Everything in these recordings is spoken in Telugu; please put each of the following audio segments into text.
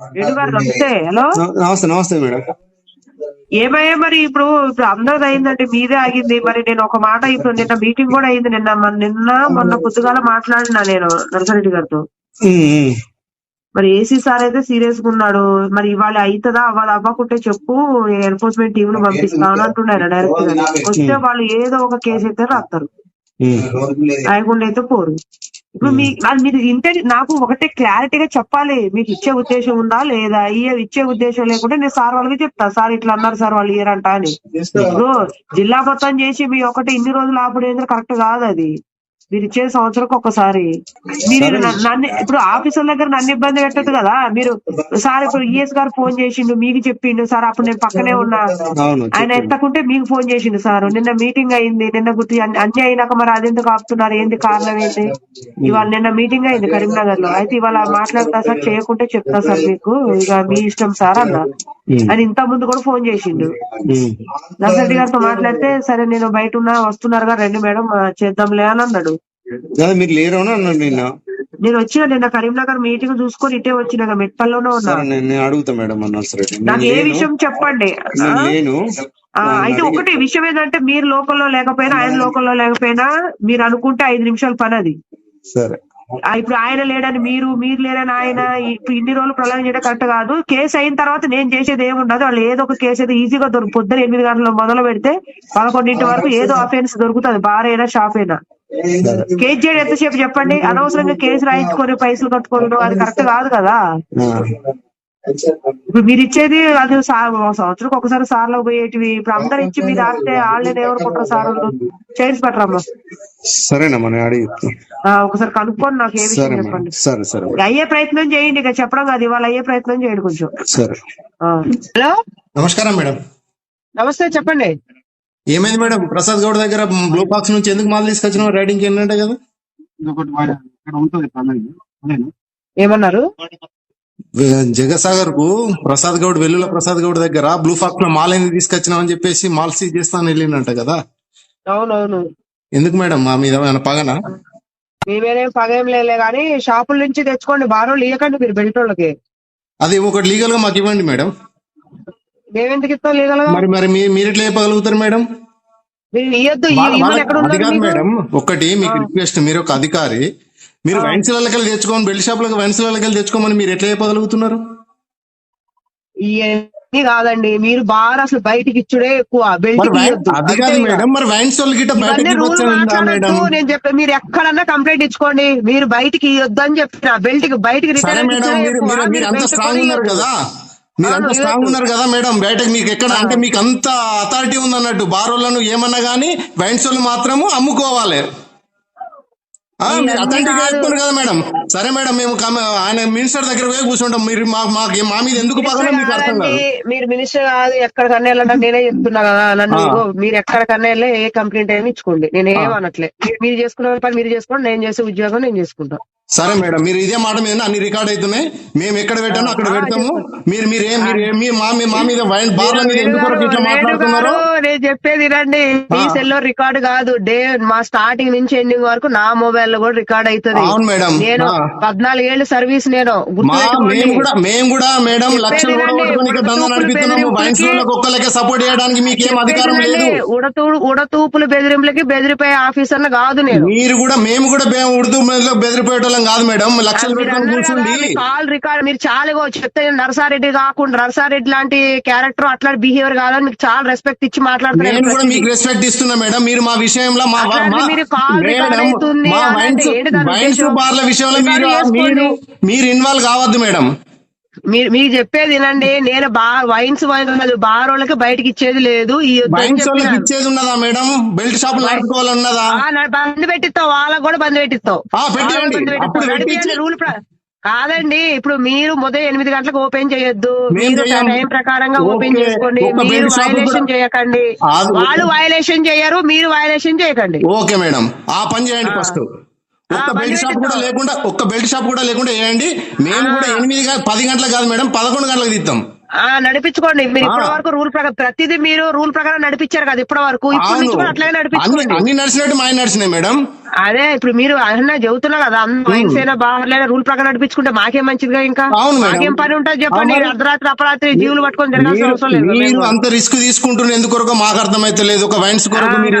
నమస్తే నమస్తే మేడం. ఏమయ్యా మరి ఇప్పుడు ఇప్పుడు అందరిది అయిందంటే మీదే ఆగింది. మరి నేను ఒక మాట ఇప్పుడు నిన్న మీటింగ్ కూడా అయింది నిన్న నిన్న మొన్న పొద్దుగాల మాట్లాడినా నేను నరసరెడ్డి గారితో. మరి ఏసీ సార్ అయితే సీరియస్గా ఉన్నాడు. మరి ఇవాళ అవుతుందా అవ్వాలి అవ్వకుంటే చెప్పు ఎన్ఫోర్స్మెంట్ టీం ను పంపిస్తాను అంటున్నారు డైరెక్ట్ వస్తే వాళ్ళు ఏదో ఒక కేసు అయితే రాస్తారు. ఉమ్. రాయకుండా అయితే పోరు. ఇప్పుడు మీ అది మీరు ఇంటే నాకు ఒకటే క్లారిటీగా చెప్పాలి. మీకు ఇచ్చే ఉద్దేశం ఉందా లేదా? ఇయ్యే ఇచ్చే ఉద్దేశం లేకుంటే నేను సార్ వాళ్ళకి చెప్తా. సార్ ఇట్లా అన్నారు సార్ వాళ్ళు ఇయ్యరంట అని. ఇప్పుడు జిల్లా మొత్తం చేసి మీ ఒకటి ఇన్ని రోజులు ఆపుడేంద్ర కరెక్ట్ కాదు అది. మీరు ఇచ్చే సంవత్సరం ఒక్కసారి. మీరు నన్ను ఇప్పుడు ఆఫీసర్ దగ్గర నన్ను ఇబ్బంది పెట్టదు కదా. మీరు సార్ ఇప్పుడు ఈఎస్ గారు ఫోన్ చేసిండు మీకు చెప్పిండు సార్ అప్పుడు నేను పక్కనే ఉన్నా. ఆయన. ఎత్తకుంటే మీకు ఫోన్ చేసిండు సార్. నిన్న మీటింగ్ అయింది నిన్న గుర్తు అన్ని అయినాక మరి అదెందుకు ఆపుతున్నారు ఏంది కారణం ఏంటి? ఇవాళ నిన్న మీటింగ్ అయింది కరీంనగర్లో అయితే ఇవాళ మాట్లాడతా సార్ చేయకుంటే చెప్తా సార్ మీకు. ఇక మీ ఇష్టం సార్ అన్న అని ఇంత ముందు కూడా ఫోన్ చేసిండు. నర్సరెడ్డి గారితో మాట్లాడితే సరే నేను బయట ఉన్నా వస్తున్నారుగా రండి మేడం చేద్దాంలే అని అన్నాడు. మీరు లేరు అని అన్నాడు నిన్న. నేను వచ్చిన నిన్న కరీంనగర్ మీటింగ్ చూసుకొని ఇటే వచ్చిన మెట్పల్లోనే ఉన్నా. సరే నేను నేను అడుగుతా మేడం నాకు ఏ. విషయం చెప్పండి? నేను అయితే ఒకటి విషయం ఏంటంటే మీరు లోకల్లో లేకపోయినా ఆయన లోకల్లో లేకపోయినా మీరు అనుకుంటే ఐదు నిమిషాల పని అది. సరే. ఇప్పుడు ఆయన లేడని మీరు మీరు లేరని ఆయన ఇప్పుడు ఇన్ని రోజులు ప్రళయం చేయడం కరెక్ట్ కాదు. కేసు అయిన తర్వాత నేను చేసేది ఏముండదు. వాళ్ళు ఏదో ఒక కేసు అయితే ఈజీగా దొరుకు పొద్దున ఎనిమిది గంటలు మొదలు పెడితే పదకొండింటి వరకు ఏదో అఫెన్స్ దొరుకుతుంది. బార్ అయినా షాప్ అయినా కేసు చేయడం ఎంతసేపు చెప్పండి? అనవసరంగా కేసు రాయించుకొని పైసలు కట్టుకోవడం అది కరెక్ట్ కాదు కదా. ఇప్పుడు మీరు ఇచ్చేది అది సంవత్సరం ఒకసారి సార్లో పోయేటివి. ఇప్పుడు అందరు ఇచ్చి మీరు ఆస్తే వాళ్ళని ఎవరుకుంటారు సార్ వాళ్ళు? చైర్స్ పట్టరమ్మా. సరేనమ్మా నేను అడిగి ఒకసారి కనుక్కొని నాకు ఏ విషయం సరే మేడం చెప్పండి. సరే సరే. అయ్యే ప్రయత్నం చేయండి ఇక చెప్పడం కాదు ఇవాళ అయ్యే ప్రయత్నం చేయండి కొంచెం. సరే. హలో? నమస్కారం మేడం. నమస్తే చెప్పండి. ఏమైంది మేడం? ప్రసాద్ గౌడ్ దగ్గర బ్లూ బాక్స్ నుంచి ఎందుకు మాల్ తీసుకొచ్చిన రైడింగ్ ఏంటంటే కదా? ఏమన్నారు? జగసాగర్కు ప్రసాద్ గౌడ్ వెల్లుల ప్రసాద్ గౌడ్ దగ్గర బ్లూ ఫాక్స్లో మాల్ ఎందుకు తీసుకొచ్చినావు అని చెప్పేసి మాల్ సీజ్ చేస్తాను వెళ్ళిందంట కదా. అవునవును. ఎందుకు మేడం? మా మీద ఏమైనా పగనా? మీ మీదేం పదేం లేలే కానీ షాపుల నుంచి తెచ్చుకోండి బారోళ్ళు ఇవ్వకండి మీరు బెల్ట్ వాళ్ళకి అది ఒకటి లీగల్గా మాకు ఇవ్వండి మేడం. మేమెందుకు ఇస్తాం లీగల్గా మరి మరి మీ- మీరు ఎట్లా చెప్పగలుగుతారు మేడం? మీరు ఇవ్వద్దు? మేడం ఒకటి మీకు రిక్వెస్ట్ మీరు ఒక అధికారి మీరు వైన్స్ వెళ్ళకెళ్ళి తెచ్చుకోమని బెల్ట్ షాప్లో వైన్స్ వెళ్ళకెళ్ళి తెచ్చుకోమని మీరు ఎట్లా చెప్పగలుగుతున్నారు? ఇవన్నీ కాదండి. మీరు బాగా అసలు బయటికి ఇచ్చుడే ఎక్కువ. నేను చెప్పే మీరు ఎక్కడన్నా కంప్లైంట్ ఇచ్చుకోండి. మీరు బయటికి ఇవ్వద్దు అని చెప్పిన బెల్ట్కి బయటికి రిటర్న్ కదా. మీరు అంత స్ట్రాంగ్. ఉన్నారు కదా మేడం. బయటకు మీకు ఎక్కడ అంటే మీకు అంత అథారిటీ ఉంది అన్నట్టు బారోళ్ళను ఏమన్నా గానీ వైన్స్ వాళ్ళు మాత్రము అమ్ముకోవాలి. కాదు. చెప్తున్నారు కదా. మేడం. సరే మేడం మేము ఆయన మినిస్టర్ దగ్గర పోయి కూర్చుంటాం. మీరు మాకు మా మీద ఎందుకు మీరు మినిస్టర్ కాదు ఎక్కడికన్నా వెళ్ళండి నేనే చెప్తున్నా కదా. నన్ను మీరు ఎక్కడికన్నా వెళ్ళి ఏ కంప్లైంట్ ఏమి ఇచ్చుకోండి. నేను ఏం అనట్లే మీరు- చేసుకున్న పని మీరు చేసుకోండి నేను చేసే ఉద్యోగం నేను చేసుకుంటా. సరే మేడం మీరు ఇదే మాట మీద అన్ని రికార్డ్ అవుతున్నాయి. మేము ఎక్కడ పెట్టామో అక్కడ పెడతాము. మీరు మీరు ఏం మీరు మీ మా మీ- మీద వైన్ బార్ల మీద ఎందుకు వరకు ఇట్లా వేణు మాట్లాడుతున్నారు? గారు, నేను చెప్పేది వినండి మీ. సెల్లో రికార్డ్ కాదు. డే మా స్టార్టింగ్ నుంచి ఎండింగ్ వరకు నా మొబైల్లో కూడా రికార్డ్ అవుతుంది. అవును మేడం. నేను ఆ. పద్నాలుగేళ్ళు సర్వీస్ నేను. మేము కూడా మేము కూడా మేడం లక్షలు దందా నడిపిస్తున్నాము. వైన్స్ వాళ్ళకి ఒక్కలకే సపోర్ట్ చేయడానికి మీకు ఏం అధికారం లేదు. ఉడతూ ఉడతూపులు బెదిరింపులకి బెదిరిపోయే ఆఫీసర్ కాదు నేను. మీరు కూడా మేము కూడా బే- ఉర్దూ బెదిరిపోయేటోళ్ళం కాదు మేడం లక్షలు పెట్టుకొని కూర్చుండి కాల్ రికార్డ్ మీరు చాలా చెప్తే నరసారెడ్డి కాకుండా నరసారెడ్డి లాంటి క్యారెక్టర్ అట్లాంటి బిహేవియర్ కాదని మీకు చాలా రెస్పెక్ట్ ఇచ్చి నేను కూడా మాట్లాడుతున్నాను మీకు రెస్పెక్ట్ ఇస్తున్నా మేడం మీరు మా విషయంలో మా అట్లాంటి మా- మీరు కాల్ రికార్డ్ మేడం అవుతుంది మా అని వైన్స్ అంటే ఏంటి దాని వైన్స్ ఉద్దేశం? బార్ల విషయంలో. మీరు మీరు ఇన్వాల్వ్ కావద్దు మేడం మీరు మీరు చెప్పేది వినండి. నేను బా వైన్స్ వైన్స్ బార్ వాళ్ళకి బయటకి ఇచ్చేది లేదు. ఈ వైన్స్ వాళ్ళకి. ఇచ్చేది ఉన్నదా మేడం? బెల్ట్ షాప్ బంద్ పెట్టిస్తావు. వాళ్ళకి కూడా బంద్ పెట్టిస్తావు. రూల్ కాదండి. ఇప్పుడు మీరు ఉదయం ఎనిమిది గంటలకు ఓపెన్ చేయొద్దు. మీరు. టైం ప్రకారంగా ఓపెన్. చేసుకోండి. మీరు వైలేషన్ కూడా- చేయకండి. వాళ్ళు వైలేషన్ చేయరు మీరు వైలేషన్ చేయకండి. Okay madam. ఆ పని చేయండి ఫస్ట్. ఒక్క బెల్ట్ షాప్ కూడా. లేకుండా ఒక్క బెల్ట్ షాప్ కూడా లేకుండా వేయండి మేము కూడా ఎనిమిది కాదు పది గంటలకు కాదు మేడం పదకొండు గంటలకు తీస్తాం ఆ నడిపించుకోండి. మీరు. ఇప్పటి వరకు రూల్ ప్రకారం ప్రతిదీ మీరు రూల్ ప్రకారం నడిపించారు కదా ఇప్పటి వరకు. అవును నుంచి కూడా అట్లాగే అన్ని నడిపించుకోండి. అన్ని నడిచినట్టు మా నడిచినాయి మేడం. అదే ఇప్పుడు మీరు అన్న చెబుతున్నా కదా వైన్స్ అయినా బార్లైనా రూల్ ప్రకారం నడిపించుకుంటే మాకేం మంచిదిగా ఇంకా. మాకేం పని ఉంటుంది చెప్పండి. అర్ధరాత్రి అపరాత్రి జీవులు పట్టుకొని తిరగాల్సిన మీరు- అవసరం లేదు మీరు. అంత రిస్క్ తీసుకుంటున్న ఎందుకొరకో? మాకు అర్థమైతే లేదు. ఒక వైన్స్ కొరకు మీరు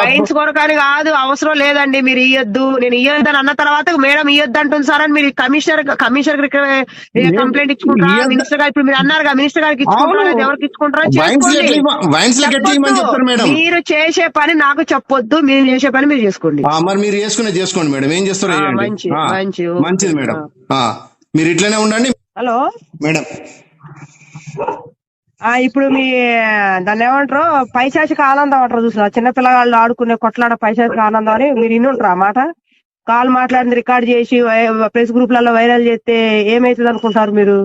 వైన్స్ కొరకని కాదు. అవసరం లేదండి. మీరు ఇయ్యొద్దు. నేను ఇయ్యొద్దు అని అన్న తర్వాత మేడం ఇయ్యొద్దు అంటుంది సార్ అని మీరు కమిషనర్ కమిషనర్ కంప్లైంట్ ఇచ్చుకుంటారా. మినిస్టర్ గారు ఇప్పుడు మీరు అన్నారు కదా మినిస్టర్ గారికి ఇచ్చుకుంటారా ఎవరికి ఇచ్చుకుంటారా. మీరు చేసే పని నాకు చెప్పొద్దు. మీరు చేసే పని మీరు చేసుకోండి. మరి మీరు చేసుకునే చేసుకోండి మేడం. ఏం చేస్తారో ఆ, ఆ. మంచిది మేడం. ఆ, మీరు ఇట్లనే ఉండండి. హలో? మేడం. ఆ ఇప్పుడు మీ దాన్ని ఏమంటారు? పైశాచిక ఆనందం అంటారు చూసిన చిన్న పిల్లగాళ్ళు ఆడుకునే కొట్లాడ పైశాచిక ఆనందం అని మీరు ఇన్నుంటారా మాట? కాల్ మాట్లాడింది రికార్డ్ చేసి ప్రెస్ గ్రూప్లలో వైరల్ చేస్తే ఏమైతుంది అనుకుంటారు మీరు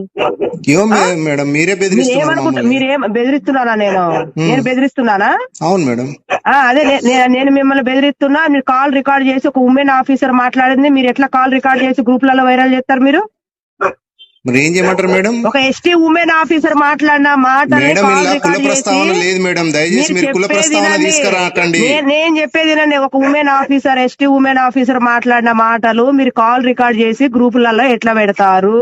మేడం మీరే మీరు ఏమనుకుంటారు ఏం బెదిరిస్తున్నానా నేను? నేను బెదిరిస్తున్నానా అవును మేడం. అదే నేను మిమ్మల్ని బెదిరిస్తున్నా మీరు కాల్ రికార్డ్ చేసి ఒక ఉమెన్ ఆఫీసర్ మాట్లాడింది మీరు ఎట్లా కాల్ రికార్డ్ చేసి గ్రూప్లలో వైరల్ చేస్తారు మీరు? మరి ఏం చేయమంటారు మేడం ఒక ఎస్టీ ఉమెన్ ఆఫీసర్ మాట్లాడిన మాట మేడం ఇలా కుల ప్రస్తావన లేదు మేడం దయచేసి మీరు కుల ప్రస్తావన తీసుకురాకండి నేను చెప్పేది. ఒక women officer ST women officer మాట్లాడిన మాటలు మీరు కాల్ రికార్డ్ చేసి గ్రూపులలో ఎట్లా పెడతారు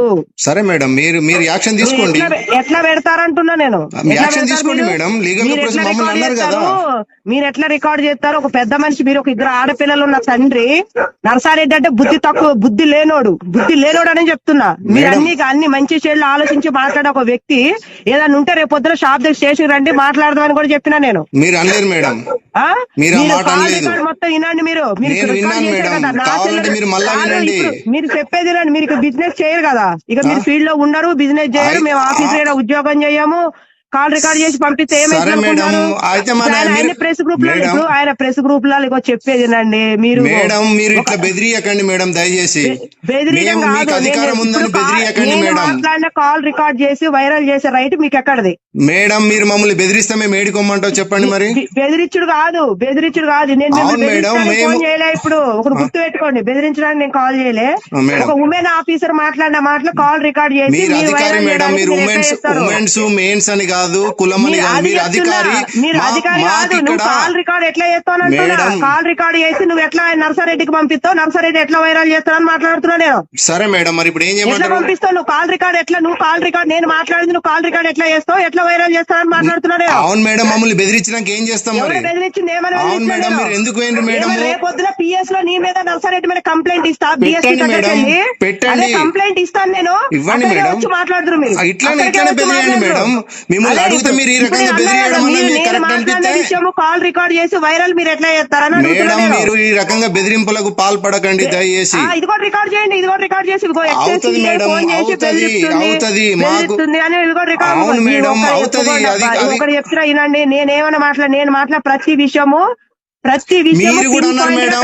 సరే మేడం మీరు మీరు యాక్షన్ తీసుకోండి ఎట్లా పెడతారంటున్నా నేను యాక్షన్ తీసుకోండి? మేడం. లీగల్ మీరు ఎట్లా రికార్డ్ అన్నారు కదా. చేస్తారు? మీరు ఎట్లా రికార్డ్ చేస్తారు ఒక పెద్ద మనిషి మీరు ఒక ఇద్దరు ఆడపిల్లలు ఉన్న తండ్రి నరసారెడ్డి అంటే బుద్ధి తక్కువ బుద్ధి లేనోడు బుద్ధి లేనోడు అని చెప్తున్నా మీరు. అన్ని అన్ని మంచి చెడులు ఆలోచించి మాట్లాడే ఒక వ్యక్తి ఏదైనా ఉంటే రేపు పొద్దున షాప్ దగ్గర స్టేషన్ రండి మాట్లాడదామని కూడా చెప్పినా నేను. మీరు అనలేరు మేడం? మీరు అనలేదు. మొత్తం వినండి మీరు. మీరు చెప్పేది మీరు బిజినెస్ చేయరు కదా. ఇక మీరు ఫీల్డ్లో ఉండరు బిజినెస్ చేయరు. మేము ఆఫీస్ ఉద్యోగం చేయము. కాల్ రికార్డ్ చేసి పంపిస్తే ఆయన- ప్రెస్ గ్రూప్లో. ఇప్పుడు ఆయన ప్రెస్ గ్రూప్లో ఇగో చెప్పేది వినండి మీరు మేడం మీరు ఇట్లా బెదిరియకండి మేడం దయచేసి. కాల్- మాట్లాడిన రికార్డ్ చేసి వైరల్ చేసే రైట్ మీకు ఎక్కడది? మేడం మీరు మమ్మల్ని బెదిరిస్తే మేము ఏడుకోమంటావు చెప్పండి మరి. బెదిరించుడు కాదు బెదిరించుడు కాదు. నేను ఫోన్ చేయలే ఇప్పుడు. ఒకటి గుర్తు పెట్టుకోండి బెదిరించడానికి నేను కాల్ చేయలే. ఒక ఉమెన్ ఆఫీసర్ మాట్లాడిన మాటలు కాల్ రికార్డ్ చేసి మీరు మేడం మీరు ఉమెన్స్? ఉమెన్స్ మెయిన్స్ అని కాదు కాదు అది మీరు. అధికారి మీరు మా- అధికారి మాకు కాదు నువ్వు కాల్ రికార్డ్ ఎట్లా చేస్తావు. కాల్ రికార్డ్ చేసి నువ్వు ఎట్లా నర్సారెడ్డికి పంపిస్తావు నర్సారెడ్డి ఎట్లా వైరల్ చేస్తావు మాట్లాడుతున్నా నేను సరే మేడం మరి ఇప్పుడు ఏం చేయమంటారు పంపిస్తావు నువ్వు కాల్ రికార్డ్ ఎట్లా నువ్వు కాల్ రికార్డ్ నేను మాట్లాడింది నువ్వు కాల్ రికార్డ్ ఎట్లా చేస్తావు ఎట్లా వైరల్ చేస్తావని మాట్లాడుతున్నా నేను అవును మేడం మమ్మల్ని బెదిరించినాక ఏం చేస్తాం మరి బెదిరించింది ఏమని అవును మేడం? మీరు ఎందుకు పోయిండ్రు మేడం రేపొద్దున పిఎస్లో నీ మీద నర్సారెడ్డి మీద కంప్లైంట్ ఇస్తా దగ్గరికి మేడం, పెట్టండి. కంప్లైంట్ ఇస్తాను నేను ఇవ్వండి మేడం. మాట్లాడుతురు మీరు ఇట్లానే బెదిరియండి. మేడం. మిమ్మల్ని కాల్ రికార్డ్ చేసి వైరల్ మీరు ఎట్లా చేస్తారని మేడం. మీరు ఈ రకంగా బెదిరింపులకు పాల్పడకండి దయచేసి. ఇది కూడా రికార్డ్ చేయండి ఇది కూడా రికార్డ్ చేసి అవుతది మేడం, అవుతది, అవుతది, మాకు- అవును మేడం, అవుతది, అది- ఒకరు చెప్తున్నా వినండి నేనేమన్నా మాట్లాడ నేను మాట్లాడ ప్రతి విషయము ప్రతి మీరు కూడా అన్నారు మేడం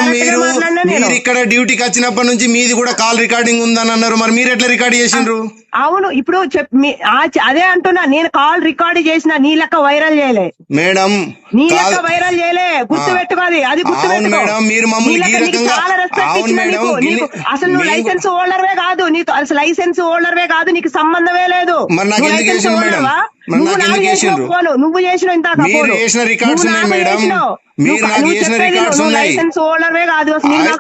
మీరు ఇక్కడ డ్యూటీకి వచ్చినప్పటి నుంచి మీది కూడా కాల్ రికార్డింగ్ ఉందని అన్నారు. మరి మీరు ఎట్లా రికార్డ్ చేసిండ్రు? అవును ఇప్పుడు అదే అంటున్నా నేను కాల్ రికార్డ్ చేసిన నీ లెక్క వైరల్ చేయలే. మేడం నీ లెక్క వైరల్ చేయలే గుర్తు. పెట్టుకోది అది గుర్తు మేడం, మీరు మమ్మల్ని చాలా రెస్పెక్ట్ నీకు అసలు నువ్వు లైసెన్స్ హోల్డర్వే కాదు నీకు అసలు లైసెన్స్ హోల్డర్వే కాదు నీకు సంబంధమే లేదు. మరి నాకు ఎందుకు నువ్వు చేసిన ఇంత మీరు చేసిన రికార్డ్స్ ఉన్నాయి మేడం. మీరు నాకు చేసిన రికార్డ్స్ ఉన్నాయి.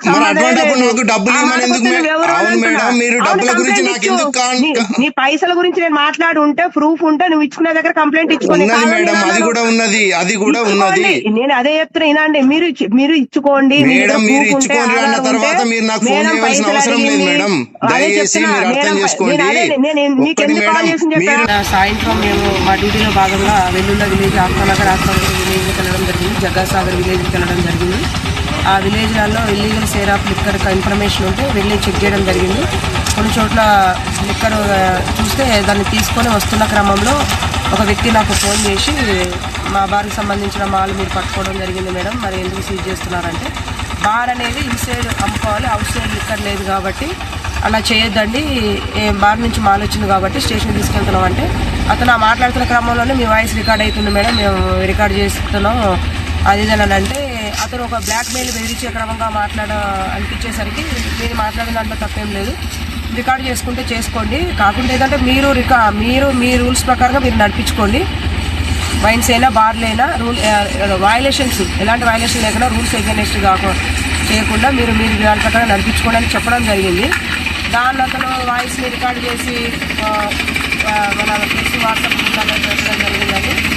మరి అటువంటప్పుడు. నాకు డబ్బులు ఇవ్వమని ఎందుకు అవును? మేడం, మీరు డబ్బుల గురించి నాకు. ఎందుకు కాన్- నీ- పైసల గురించి నేను మాట్లాడి ఉంటే ప్రూఫ్ ఉంటే నువ్వు ఇచ్చుకునే దగ్గర కంప్లైంట్ కాదని మేడం నేను అది. కూడా ఉన్నది అది కూడా ఉన్నది. నేను అదే చెప్తున్నా వినండి మీరు మీరు ఇచ్చుకోండి మేడం, మీరు ఇచ్చుకోండి అన్న తర్వాత మీరు నాకు ఫోన్ చేయవలసిన అవసరం లేదు. మేడం. దయచేసి మీరు అర్థం చేసుకోండి. సాయంత్రం మేము మా డ్యూటీలో భాగంగా వెల్లుల్ల విలేజ్ ఆత్మనగర్ ఆత్మనగర్ విలేజ్కి వెళ్ళడం జరిగింది. జగ్గాసాగర్ విలేజ్కి వెళ్ళడం జరిగింది. ఆ విలేజ్లలో illegal sale of liquor information ఉంటే వెళ్ళి చెక్ చేయడం జరిగింది. కొన్ని చోట్ల లిక్కర్ చూస్తే దాన్ని తీసుకొని వస్తున్న క్రమంలో ఒక వ్యక్తి నాకు ఫోన్ చేసి మా బార్కి సంబంధించిన మాలు మీరు పట్టుకోవడం జరిగింది మేడం మరి ఎందుకు సీజ్ చేస్తున్నారంటే బార్ అనేది ఇన్సైడ్ అమ్ముకోవాలి అవుట్ సైడ్ లిక్కర్ లేదు కాబట్టి అలా చేయొద్దండి బార్ నుంచి మాల్ వచ్చింది కాబట్టి స్టేషన్ తీసుకెళ్తున్నాం అంటే అతను ఆ మాట్లాడుతున్న క్రమంలోనే మీ వాయిస్ రికార్డ్ అవుతుంది మేడం. మేము రికార్డ్ చేస్తున్నాం. అది అని అంటే అతను ఒక బ్లాక్ మెయిల్ బెదిరించే క్రమంగా మాట్లాడ అనిపించేసరికి మీరు మాట్లాడిన దాంట్లో తప్పేం లేదు. రికార్డ్ చేసుకుంటే చేసుకోండి. కాకుండా ఏదంటే మీరు రికా మీరు మీ రూల్స్ ప్రకారంగా మీరు నడిపించుకోండి. వైన్స్ అయినా బార్లు అయినా రూల్ వయలేషన్స్ ఎలాంటి వయలేషన్ లేకుండా రూల్స్ అగేనెస్ట్ కాకుండా చేయకుండా మీరు మీరు దాని ప్రకారం నడిపించుకోవడానికి చెప్పడం జరిగింది. దాన్ని అతను వాయిస్ని రికార్డ్ చేసి వాళ్ళ ఫ్రెండ్స్ వాట్సాప్ పెట్టడం జరిగిందండి.